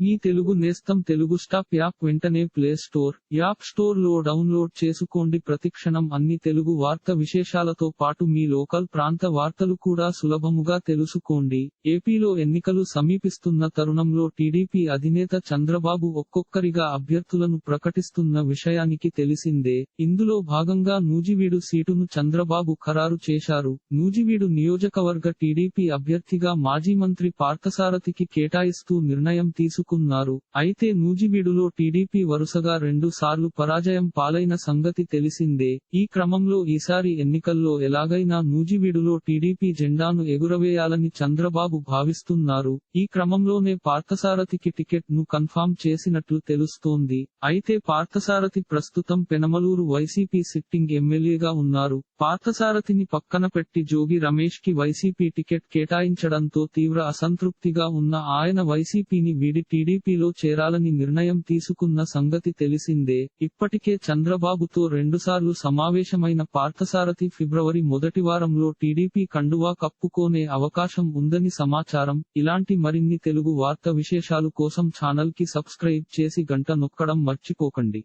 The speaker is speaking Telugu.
మీ తెలుగు నేస్తం తెలుగు స్టాప్ యాప్ వెంటనే ప్లే స్టోర్ యాప్ స్టోర్లో డౌన్లోడ్ చేసుకోండి. ప్రతిక్షణం అన్ని తెలుగు వార్త విశేషాలతో పాటు మీ లోకల్ ప్రాంత వార్తలు కూడా సులభముగా తెలుసుకోండి. ఏపీలో ఎన్నికలు సమీపిస్తున్న తరుణంలో టీడీపీ అధినేత చంద్రబాబు ఒక్కొక్కరిగా అభ్యర్థులను ప్రకటిస్తున్న విషయానికి తెలిసిందే. ఇందులో భాగంగా నూజివీడు సీటును చంద్రబాబు ఖరారు చేశారు. నూజివీడు నియోజకవర్గ టీడీపీ అభ్యర్థిగా మాజీ మంత్రి పార్థసారథికి కేటాయిస్తూ నిర్ణయం తీసుకు తీసుకున్నారు అయితే నూజివీడులో టీడీపీ వరుసగా రెండు సార్లు పరాజయం పాలైన సంగతి తెలిసిందే. ఈ క్రమంలో ఈసారి ఎన్నికల్లో ఎలాగైనా నూజివీడులో టీడీపీ జెండాను ఎగురవేయాలని చంద్రబాబు భావిస్తున్నారు. ఈ క్రమంలోనే పార్థసారథికి టికెట్ను కన్ఫామ్ చేసినట్లు తెలుస్తోంది. అయితే పార్థసారథి ప్రస్తుతం పెనమలూరు వైసీపీ సిట్టింగ్ ఎమ్మెల్యేగా ఉన్నారు. పార్థసారథిని పక్కన పెట్టి జోగి రమేష్కి వైసీపీ టికెట్ కేటాయించడంతో తీవ్ర అసంతృప్తిగా ఉన్న ఆయన వైసీపీని వీడి టీడీపీలో చేరాలని నిర్ణయం తీసుకున్న సంగతి తెలిసిందే. ఇప్పటికే చంద్రబాబుతో రెండుసార్లు సమావేశమైన పార్థసారథి ఫిబ్రవరి మొదటి వారంలో టీడీపీ కండువా కప్పుకోనే అవకాశం ఉందని సమాచారం. ఇలాంటి మరిన్ని తెలుగు వార్త విశేషాలు కోసం ఛానల్కి సబ్స్క్రైబ్ చేసి గంట నొక్కడం మర్చిపోకండి.